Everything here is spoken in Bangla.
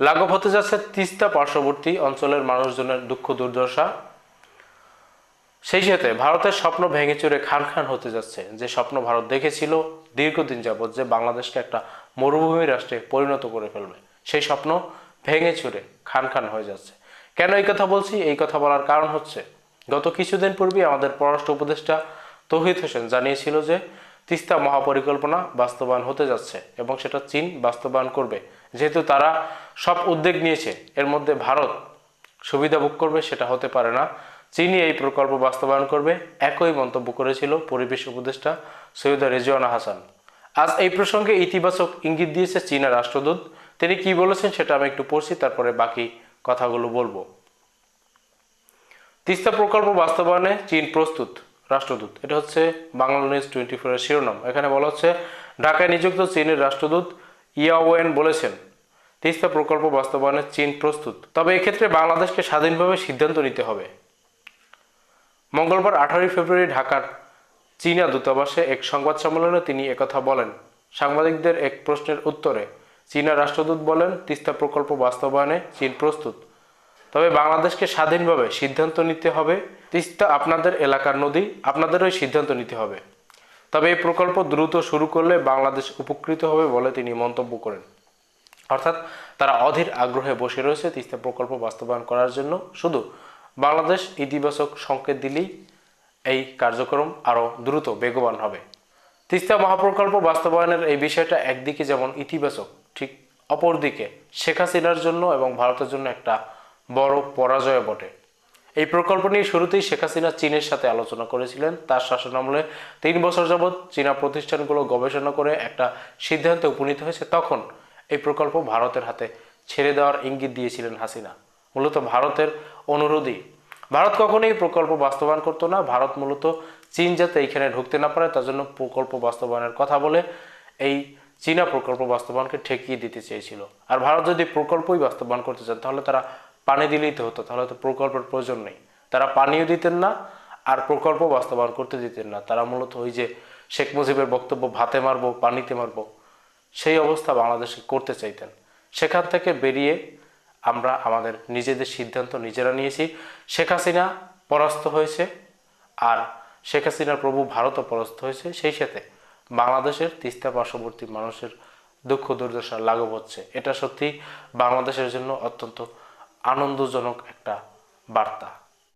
লাঘব হতে যাচ্ছে তিস্তা পার্শ্ববর্তী অঞ্চলের মানুষজনের দুঃখ দুর্দশা। সেই সাথে ভারতের স্বপ্ন ভেঙে চুরে খান খান হতে যাচ্ছে। যে স্বপ্ন ভারত দেখেছিল দীর্ঘদিন যাবৎ যে বাংলাদেশকে একটা মরুভূমি রাষ্ট্রে পরিণত করে ফেলবে, সেই স্বপ্ন ভেঙে চুরে খান খান হয়ে যাচ্ছে। কেন এই কথা বলছি? এই কথা বলার কারণ হচ্ছে, গত কিছুদিন পূর্বে আমাদের পররাষ্ট্র উপদেষ্টা তৌহিদ হোসেন জানিয়েছিল যে তিস্তা মহাপরিকল্পনা বাস্তবায়ন হতে যাচ্ছে এবং সেটা চীন বাস্তবায়ন করবে। যেহেতু তারা সব উদ্যোগ নিয়েছে, এর মধ্যে ভারত সুবিধা ভোগ করবে, সেটা হতে পারে না। চীনই এই প্রকল্প বাস্তবায়ন করবে। একই মন্তব্য করেছিল পরিবেশ উপদেষ্টা সৈয়দা রেজওয়ানা হাসান। আজ এই প্রসঙ্গে ইতিবাচক ইঙ্গিত দিয়েছে চীনা রাষ্ট্রদূত। তিনি কি বলেছেন সেটা আমি একটু পড়ছি, তারপরে বাকি কথাগুলো বলব। তিস্তা প্রকল্প বাস্তবায়নে চীন প্রস্তুত, রাষ্ট্রদূত। এটা হচ্ছে বাংলা নিউজ টোয়েন্টি ফোরের শিরোনাম। এখানে বলা হচ্ছে, ঢাকায় নিযুক্ত চীনের রাষ্ট্রদূত ইয়াওয়েন বলেছেন, তিস্তা প্রকল্প বাস্তবায়নে চীন প্রস্তুত। তবে এক্ষেত্রে বাংলাদেশকে স্বাধীনভাবে সিদ্ধান্ত নিতে হবে। মঙ্গলবার আঠারোই ফেব্রুয়ারি ঢাকার চীনা দূতাবাসে এক সংবাদ সম্মেলনে তিনি একথা বলেন। সাংবাদিকদের এক প্রশ্নের উত্তরে চীনা রাষ্ট্রদূত বলেন, তিস্তা প্রকল্প বাস্তবায়নে চীন প্রস্তুত। তবে বাংলাদেশকে স্বাধীনভাবে সিদ্ধান্ত নিতে হবে। তিস্তা আপনাদের এলাকার নদী, আপনাদেরই সিদ্ধান্ত নিতে হবে। তবে এই প্রকল্প দ্রুত শুরু করলে বাংলাদেশ উপকৃত হবে বলে তিনি মন্তব্য করেন। অর্থাৎ তারা অধীর আগ্রহে বসে রয়েছে তিস্তা প্রকল্প বাস্তবায়ন করার জন্য। শুধু বাংলাদেশ ইতিবাচক সংকেত দিলেই এই কার্যক্রম আরও দ্রুত বেগবান হবে। তিস্তা মহাপ্রকল্প বাস্তবায়নের এই বিষয়টা একদিকে যেমন ইতিবাচক, ঠিক অপরদিকে শেখ হাসিনার জন্য এবং ভারতের জন্য একটা বড় পরাজয় বটে। এই প্রকল্প নিয়ে শুরুতেই শেখ হাসিনা চীনের সাথে আলোচনা করেছিলেন। তার শাসনামলে তিন বছর যাবৎ চীনা প্রতিষ্ঠানগুলো গবেষণা করে একটা সিদ্ধান্তে উপনীত হয়েছে। তখন এই প্রকল্প ভারতের হাতে ছেড়ে দেওয়ার ইঙ্গিত দিয়েছিলেন হাসিনা। মূলত ভারতের অনুরোধই। ভারত কখনোই এই প্রকল্প বাস্তবায়ন করতো না। ভারত মূলত চীন যাতে এইখানে ঢুকতে না পারে, তার জন্য প্রকল্প বাস্তবায়নের কথা বলে এই চীনা প্রকল্প বাস্তবায়নকে ঠেকিয়ে দিতে চেয়েছিল। আর ভারত যদি প্রকল্পই বাস্তবায়ন করতে চান, তাহলে তারা পানি দিলেই তো হতো, তাহলে তো প্রকল্পের প্রয়োজন নেই। তারা পানিও দিতেন না আর প্রকল্প বাস্তবায়ন করতে দিতেন না। তারা মূলত ওই যে শেখ মুজিবের বক্তব্য, ভাতে মারবো, পানিতে মারবো সেই অবস্থা বাংলাদেশে করতে চাইতেন। সেখান থেকে বেরিয়ে আমরা আমাদের নিজেদের সিদ্ধান্ত নিজেরা নিয়েছি। শেখ হাসিনা পরাস্ত হয়েছে আর শেখ হাসিনার প্রভু ভারতও পরাস্ত হয়েছে। সেই সাথে বাংলাদেশের তিস্তা পার্শ্ববর্তী মানুষের দুঃখ দুর্দশা লাঘব হচ্ছে এটা সত্যি বাংলাদেশের জন্য অত্যন্ত আনন্দজনক একটা বার্তা।